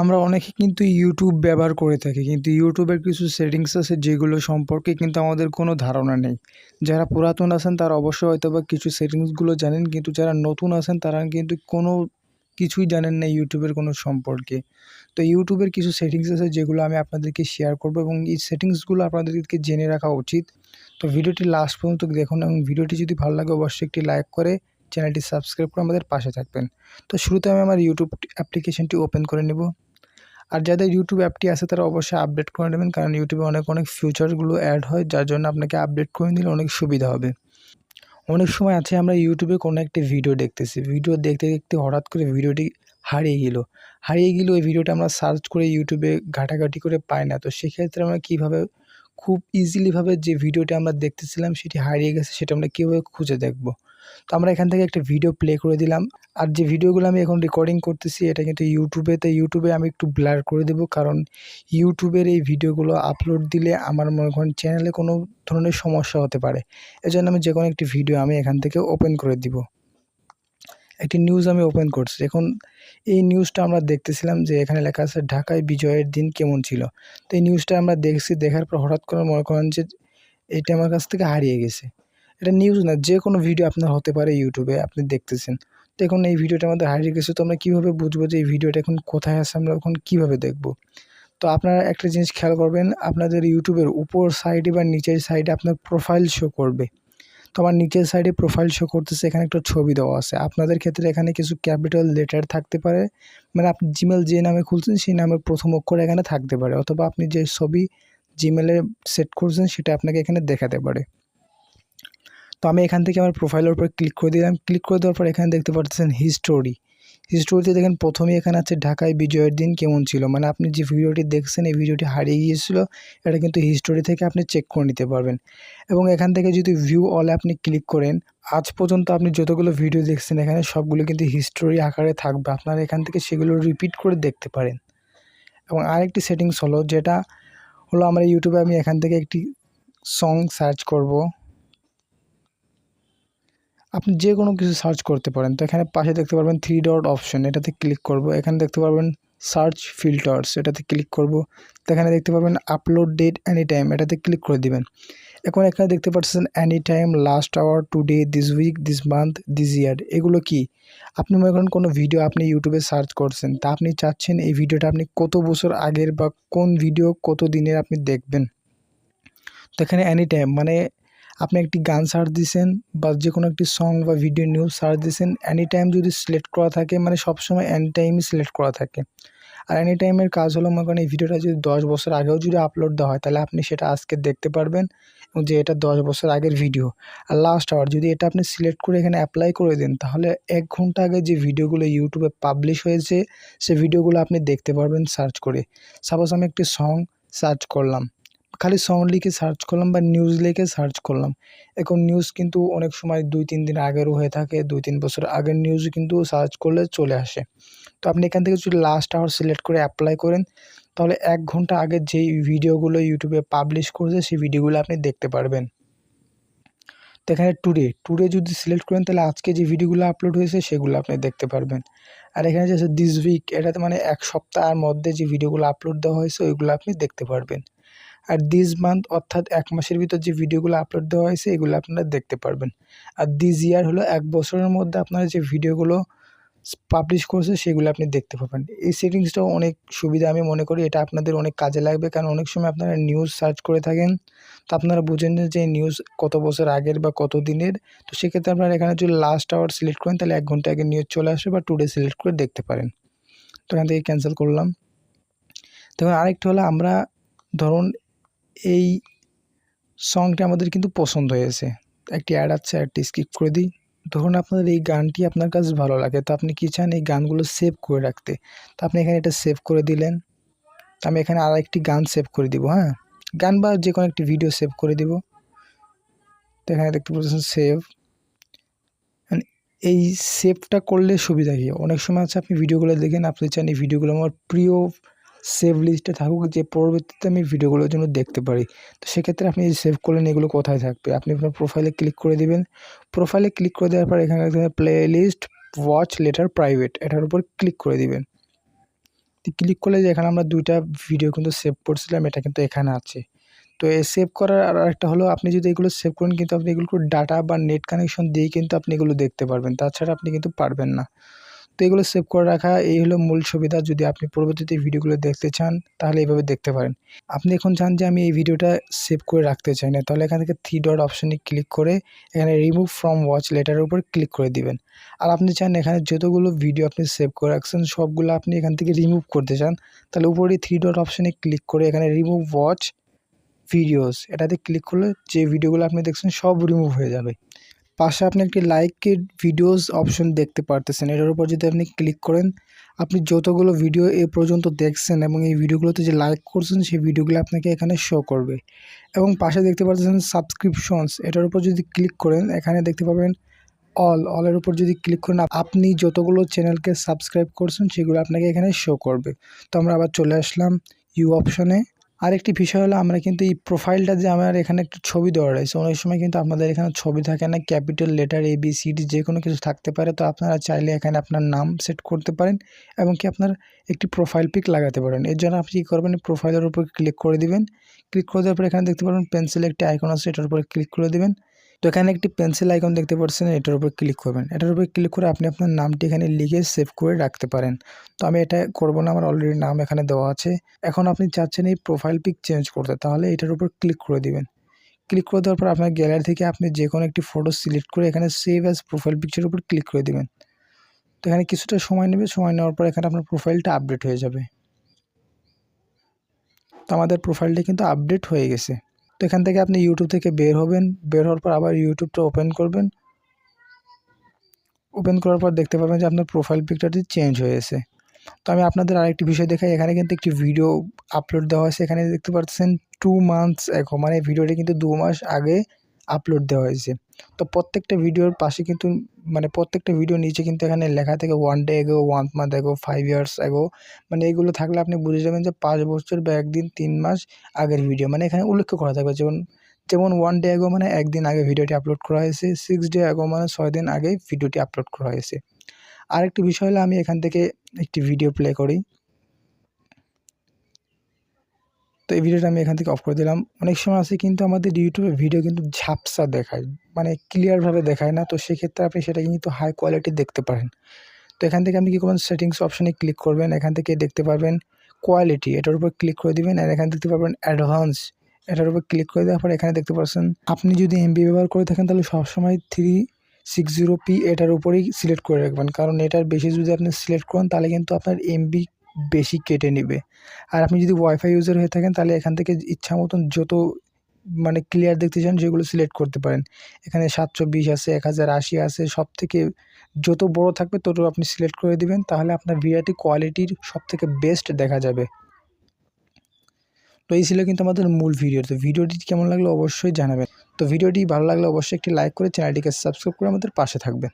আমরা অনেকে কিন্তু ইউটিউব ব্যবহার করে থাকি, কিন্তু ইউটিউবের কিছু সেটিংস আছে যেগুলো সম্পর্কে কিন্তু আমাদের কোনো ধারণা নেই। যারা পুরাতন আছেন তারা অবশ্যই হয়তো বা কিছু সেটিংসগুলো জানেন, কিন্তু যারা নতুন আছেন তারা কিন্তু কোনো কিছুই জানেন না ইউটিউবের কোনো সম্পর্কে। তো ইউটিউবের কিছু সেটিংস আছে যেগুলো আমি আপনাদেরকে শেয়ার করব এবং এই সেটিংসগুলো আপনাদেরকে জেনে রাখা উচিত। তো ভিডিওটি লাস্ট পর্যন্ত দেখুন এবং ভিডিওটি যদি ভালো লাগে অবশ্যই একটি লাইক করে চ্যানেলটি সাবস্ক্রাইব করে আমাদের পাশে থাকবেন। তো শুরুতে আমি আমার ইউটিউব অ্যাপ্লিকেশনটি ওপেন করে নেব। আর যাদের ইউটিউব অ্যাপটি আছে, তারা অবশ্যই আপডেট করে নেবেন। কারণ ইউটিউবে অনেক অনেক ফিউচারগুলো অ্যাড হয়, যার জন্য আপনাকে আপডেট করে নিলে অনেক সুবিধা হবে। অনেক সময় আছে, আমরা ইউটিউবে কোনো একটি ভিডিও দেখতেছি। ভিডিও দেখতে দেখতে হঠাৎ করে ভিডিওটি হারিয়ে গেল। হারিয়ে গেলে, ওই ভিডিওটা আমরা সার্চ করে ইউটিউবে ঘাটাঘাটি করে পাই না। তো সেক্ষেত্রে আমরা কীভাবে, খুব ইজিলিভাবে যে ভিডিওটি আমরা দেখতেছিলাম, সেটি হারিয়ে গেছে, সেটা আমরা কীভাবে খুঁজে দেখব? তো আমরা এখান থেকে একটা ভিডিও প্লে করে দিলাম। আর যে ভিডিওগুলো আমি এখন রেকর্ডিং করতেছি, এটা কিন্তু ইউটিউবে তো ইউটিউবে আমি একটু ব্লার করে দেবো। কারণ ইউটিউবের এই ভিডিওগুলো আপলোড দিলে আমার মনে করেন চ্যানেলে কোনো ধরনের সমস্যা হতে পারে। এজন্য আমি যে কোনো একটি ভিডিও আমি এখান থেকে ওপেন করে দিব। একটি নিউজ আমি ওপেন করছি। এখন এই নিউজটা আমরা দেখতেছিলাম যে এখানে লেখা আছে, ঢাকায় বিজয়ের দিন কেমন ছিল? তো এই নিউজটা আমরা দেখছি, দেখার পর হঠাৎ করে মনে করেন যে এটা আমার কাছ থেকে হারিয়ে গেছে। এটা নিউজ না যে কোনো ভিডিও আপনার হতে পারে ইউটিউবে আপনি দেখতেছেন। তো এখন এই ভিডিওটা আমাদের হারিয়ে গেছে, তো আমরা কীভাবে বুঝব যে এই ভিডিওটা এখন কোথায় আছে, আমরা এখন কীভাবে দেখব? তো আপনারা একটা জিনিস খেয়াল করবেন, আপনাদের ইউটিউবের উপর সাইডে বা নিচের সাইডে আপনার প্রোফাইল শো করবে। তো আমার নিচের সাইডে প্রোফাইল শো করতেছে, এখানে একটা ছবি দেওয়া আছে। আপনাদের ক্ষেত্রে এখানে কিছু ক্যাপিটাল লেটার থাকতে পারে মানে আপনি জিমেল যে নামে খুলছেন, সেই নামের প্রথম অক্ষর এখানে থাকতে পারে, অথবা আপনি যে ছবি জিমেলে সেট করছেন, সেটা আপনাকে এখানে দেখাতে পারে। তো আমি এখান থেকে আমার প্রোফাইলের উপর ক্লিক করে দিলাম। ক্লিক করে দেওয়ার পর এখানে দেখতে পাচ্ছেন হিস্টোরি হিস্টোরিতে দেখেন প্রথমেই এখানে আছে ঢাকায় বিজয়ের দিন কেমন ছিল? মানে আপনি যে ভিডিওটি দেখছেন, এই ভিডিওটি হারিয়ে গিয়েছিল, এটা কিন্তু হিস্টোরি থেকে আপনি চেক করে নিতে পারবেন। এবং এখান থেকে যদি ভিউ অলে আপনি ক্লিক করেন, আজ পর্যন্ত আপনি যতগুলো ভিডিও দেখছেন এখানে সবগুলো কিন্তু হিস্টোরি আকারে থাকবে। আপনারা এখান থেকে সেগুলো রিপিট করে দেখতে পারেন। এবং আরেকটি সেটিংস হলো, যেটা হলো আমার ইউটিউবে আমি এখান থেকে একটি সং সার্চ করব। আপনি যে কোনো কিছু সার্চ করতে পারেন। তো এখানে পাশে দেখতে পারবেন থ্রি ডট অপশন এটাতে ক্লিক করব। এখানে দেখতে পারবেন সার্চ ফিল্টার্স এটাতে ক্লিক করব। তো এখানে দেখতে পারবেন আপলোড ডেট অ্যানি টাইম এটাতে ক্লিক করে দিবেন। এখন এখানে দেখতে পাচ্ছেন any time last hour today this week this month this year এগুলো কি? আপনি মনে করেন কোনো ভিডিও আপনি ইউটিউবে সার্চ করছেন, তা আপনি চাচ্ছেন এই ভিডিওটা আপনি কত বছর আগের বা কোন ভিডিও কত দিনের আপনি দেখবেন? তো এখানে এনি টাইম মানে আপনি একটি গান সার্চ দিয়েছেন বা যে কোনো একটি সং বা ভিডিও নিউজ সার্চ দিয়েছেন এনি টাইম যদি সিলেক্ট করা থাকে মানে সবসময় এনি টাইমই সিলেক্ট করা থাকে। আর এনি টাইমের কাজ হলো, মনে করেন এই ভিডিওটা যদি দশ বছর আগেও যদি আপলোড দেওয়া হয়, তাহলে আপনি সেটা আজকে দেখতে পারবেন যে এটা দশ বছর আগের ভিডিও আর লাস্ট আওয়ার যদি এটা আপনি সিলেক্ট করে এখানে অ্যাপ্লাই করে দেন, তাহলে এক ঘণ্টা আগে যে ভিডিওগুলো ইউটিউবে পাবলিশ হয়েছে, সে ভিডিওগুলো আপনি দেখতে পারবেন সার্চ করে। সাপোজ আমি একটি সং সার্চ করলাম। খালি সং লিখে সার্চ করলাম বা নিউজ লিখে সার্চ করলাম। এখন নিউজ কিন্তু অনেক সময় দুই, তিন দিন আগেরও হয়ে থাকে, দুই, তিন বছর আগের নিউজ কিন্তু সার্চ করলে চলে আসে। তো আপনি এখান থেকে যদি লাস্ট আওয়ার সিলেক্ট করে অ্যাপ্লাই করেন, তাহলে এক ঘণ্টা আগের যেই ভিডিওগুলো ইউটিউবে পাবলিশ করেছে, সেই ভিডিওগুলো আপনি দেখতে পারবেন। তো এখানে টুডে টুডে যদি সিলেক্ট করেন, তাহলে আজকে যে ভিডিওগুলো আপলোড হয়েছে, সেগুলো আপনি দেখতে পারবেন। আর এখানে যে দিস উইক এটাতে মানে এক সপ্তাহের মধ্যে যে ভিডিওগুলো আপলোড দেওয়া হয়েছে, ওইগুলো আপনি দেখতে পারবেন। আর দিস মান্থ অর্থাৎ এক মাসের ভিতর যে ভিডিওগুলো আপলোড দেওয়া হয়েছে, এগুলো আপনারা দেখতে পারবেন। আর দিস ইয়ার হলো এক বছরের মধ্যে আপনারা যে ভিডিওগুলো পাবলিশ করছে, সেগুলো আপনি দেখতে পাবেন। এই সেটিংসটাও অনেক সুবিধা, আমি মনে করি এটা আপনাদের অনেক কাজে লাগবে, কারণ অনেক সময় আপনারা নিউজ সার্চ করে থাকেন, তো আপনারা বুঝেন যে নিউজ কত বছর আগের বা কত দিনের, তো সেক্ষেত্রে আপনারা এখানে যদি লাস্ট আওয়ার সিলেক্ট করেন, তাহলে এক ঘণ্টা আগে নিউজ চলে আসবে বা টুডে সিলেক্ট করে দেখতে পারেন। তো এখান থেকে ক্যান্সেল করলাম। তখন আরেকটা হলো আমরা, ধরুন এই সংটা আমাদের কিন্তু পছন্দ হয়েছে। একটি অ্যাড আছে অ্যাডটি স্কিপ করে দিই। ধরুন আপনাদের এই গানটি আপনার কাছে ভালো লাগে, তো আপনি কী চান এই গানগুলো সেভ করে রাখতে? তো আপনি এখানে এটা সেভ করে দিলেন। আমি এখানে আর একটি গান সেভ করে দিব হ্যাঁ? গান বা যে কোনো একটি ভিডিও সেভ করে দিব। তো এখানে দেখতে পাচ্ছেন সেভ এই সেভটা করলে সুবিধা কী? অনেক সময় আছে, আপনি ভিডিওগুলো দেখেন, আপনি চান এই ভিডিওগুলো আমার প্রিয় সেভ লিস্টে থাকুক যে পরবর্তীতে আমি ভিডিওগুলোর জন্য দেখতে পারি। তো সেক্ষেত্রে আপনি সেভ করলেন, এগুলো কোথায় থাকবে? আপনি আপনার প্রোফাইলে ক্লিক করে দিবেন। প্রোফাইলে ক্লিক করে দেওয়ার পর এখানে playlist watch later private এটার উপর ক্লিক করে দিবেন। ক্লিক করলে যে এখানে আমরা দুইটা ভিডিও কিন্তু সেভ করছিলাম, এটা কিন্তু এখানে আছে। তো এই সেভ করার আর একটা হলো, আপনি যদি এগুলো সেভ করেন, কিন্তু আপনি এগুলো ডাটা বা নেট কানেকশন দিয়েই কিন্তু আপনি এগুলো দেখতে পারবেন। তাছাড়া আপনি কিন্তু পারবেন না। তো এগুলো সেভ করে রাখা, এই হলো মূল সুবিধা। যদি আপনি পরবর্তীতে ভিডিওগুলো দেখতে চান, তাহলে এইভাবে দেখতে পারেন। আপনি এখন চান যে আমি এই ভিডিওটা সেভ করে রাখতে চাই না, তাহলে এখান থেকে থ্রি ডট অপশানে ক্লিক করে এখানে রিমুভ ফ্রম ওয়াচ লেটারের উপর ক্লিক করে দিবেন। আর আপনি চান এখানে যতগুলো ভিডিও আপনি সেভ করে রাখছেন, সবগুলো আপনি এখান থেকে রিমুভ করতে চান, তাহলে উপরে থ্রি ডট অপশানে ক্লিক করে এখানে রিমুভ ওয়াচ ভিডিওস এটাতে ক্লিক করলে যে ভিডিওগুলো আপনি দেখছেন, সব রিমুভ হয়ে যাবে। পাশে আপনি একটি লাইকের ভিডিওস অপশন দেখতে পারতেছেন। এটার উপর যদি আপনি ক্লিক করেন, আপনি যতগুলো ভিডিও এ পর্যন্ত দেখছেন এবং এই ভিডিওগুলোতে যে লাইক করছেন, সেই ভিডিওগুলো আপনাকে এখানে শো করবে। এবং পাশে দেখতে পাচ্ছেন সাবস্ক্রিপশনস এটার উপর যদি ক্লিক করেন, এখানে দেখতে পাবেন অল অলের উপর যদি ক্লিক করেন, আপনি যতগুলো চ্যানেলকে সাবস্ক্রাইব করছেন, সেগুলো আপনাকে এখানে শো করবে। তো আমরা আবার চলে আসলাম ইউ অপশনে আরেকটি বিষয় হলো আমরা কিন্তু এই প্রোফাইলটা যে আমার এখানে একটু ছবি দেওয়া রয়েছে, অনেক সময় কিন্তু আপনাদের এখানে ছবি থাকে না ক্যাপিটাল লেটার এবিসিডি যে কোনো কিছু থাকতে পারে, তো আপনারা চাইলে এখানে আপনার নাম সেট করতে পারেন এবং কি আপনার একটি প্রোফাইল পিক লাগাতে পারেন। এর জন্য আপনি কী করবেন প্রোফাইলের উপর ক্লিক করে দিবেন ক্লিক করে দেওয়ার পর এখানে দেখতে পারবেন পেন্সিল একটি আইকন আছে, এটার উপরে ক্লিক করে দিবেন তো এখানে একটি পেন্সিল আইকন দেখতে পাচ্ছেন, এটার উপর ক্লিক করবেন। এটার উপর ক্লিক করে আপনি আপনার নামটি এখানে লিখে সেভ করে রাখতে পারেন। তো আমি এটা করব না, আমার অলরেডি নাম এখানে দেওয়া আছে। এখন আপনি চাচ্ছেন এই প্রোফাইল পিক চেঞ্জ করতে, তাহলে এটার উপর ক্লিক করে দিবেন। ক্লিক করে দেওয়ার পর আপনার গ্যালারি থেকে আপনি যে কোনো একটি ফটো সিলেক্ট করে এখানে সেভ অ্যাজ প্রোফাইল পিকচার উপর ক্লিক করে দিবেন। তো এখানে কিছুটা সময় নেবে, সময় নেওয়ার পর এখানে আপনার প্রোফাইলটা আপডেট হয়ে যাবে। তো আমাদের প্রোফাইলটা কিন্তু আপডেট হয়ে গেছে। তো এখান থেকে আপনি ইউটিউব থেকে বের হবেন। বের হওয়ার পর আবার ইউটিউবটা ওপেন করবেন। ওপেন করার পর দেখতে পাবেন যে আপনার প্রোফাইল পিকচারটি চেঞ্জ হয়েছে তো আমি আপনাদের আরেকটি বিষয় দেখাই। এখানে কিন্তু একটি ভিডিও আপলোড দেওয়া হয়েছে। এখানে দেখতে পাচ্ছেন টু মান্থস এখন মানে ভিডিওটি কিন্তু দু মাস আগে আপলোড দেওয়া হয়েছে। তো প্রত্যেকটা ভিডিওর পাশে কিন্তু মানে প্রত্যেকটা ভিডিও নিচে কিন্তু এখানে লেখা থাকে one day ago one month ago five years ago মানে এইগুলো থাকলে আপনি বুঝে যাবেন যে পাঁচ বছর বা একদিন, তিন মাস আগের ভিডিও মানে এখানে উল্লেখ করা থাকবে, যেমন যেমন ওয়ান ডে এগো মানে একদিন আগে ভিডিওটি আপলোড করা হয়েছে সিক্স ডে এগো মানে ছয় দিন আগে ভিডিওটি আপলোড করা হয়েছে। আরেকটি বিষয় হলো আমি এখান থেকে একটি ভিডিও প্লে করি। তো এই ভিডিওটা আমি এখান থেকে অফ করে দিলাম। অনেক সময় আছে কিন্তু আমাদের ইউটিউবে ভিডিও কিন্তু ঝাপসা দেখায় মানে ক্লিয়ারভাবে দেখায় না। তো সেক্ষেত্রে আপনি সেটা কিন্তু হাই কোয়ালিটি দেখতে পারেন। তো এখান থেকে আপনি কী করবেন? সেটিংস অপশানে ক্লিক করবেন। এখান থেকে দেখতে পারবেন কোয়ালিটি এটার উপর ক্লিক করে দিবেন। আর এখানে দেখতে পারবেন অ্যাডভান্স এটার উপর ক্লিক করে দেওয়ার পর এখানে দেখতে পাচ্ছেন আপনি যদি এমবি ব্যবহার করে থাকেন তাহলে সবসময় থ্রি সিক্স জিরো পি এটার উপরেই সিলেক্ট করে রাখবেন। কারণ এটার বেশি যদি আপনি সিলেক্ট করেন, তাহলে কিন্তু আপনার এমবি বেশি কেটে নেবে। আর আপনি যদি ওয়াইফাই ইউজার হয়ে থাকেন, তাহলে এখান থেকে ইচ্ছা মতন যত মানে ক্লিয়ার দেখতে চান, সেগুলো সিলেক্ট করতে পারেন। এখানে সাতশো বিশ আছে এক হাজার আশি আছে সব থেকে যত বড় থাকবে, তত আপনি সিলেক্ট করে দিবেন, তাহলে আপনার ভিডিওটি কোয়ালিটির সব থেকে বেস্ট দেখা যাবে। তো এই ছিল কিন্তু আমাদের মূল ভিডিও তো ভিডিওটি কেমন লাগল অবশ্যই জানাবেন। তো ভিডিওটি ভালো লাগলে অবশ্যই একটি লাইক করে চ্যানেলটিকে সাবস্ক্রাইব করে আমাদের পাশে থাকবেন।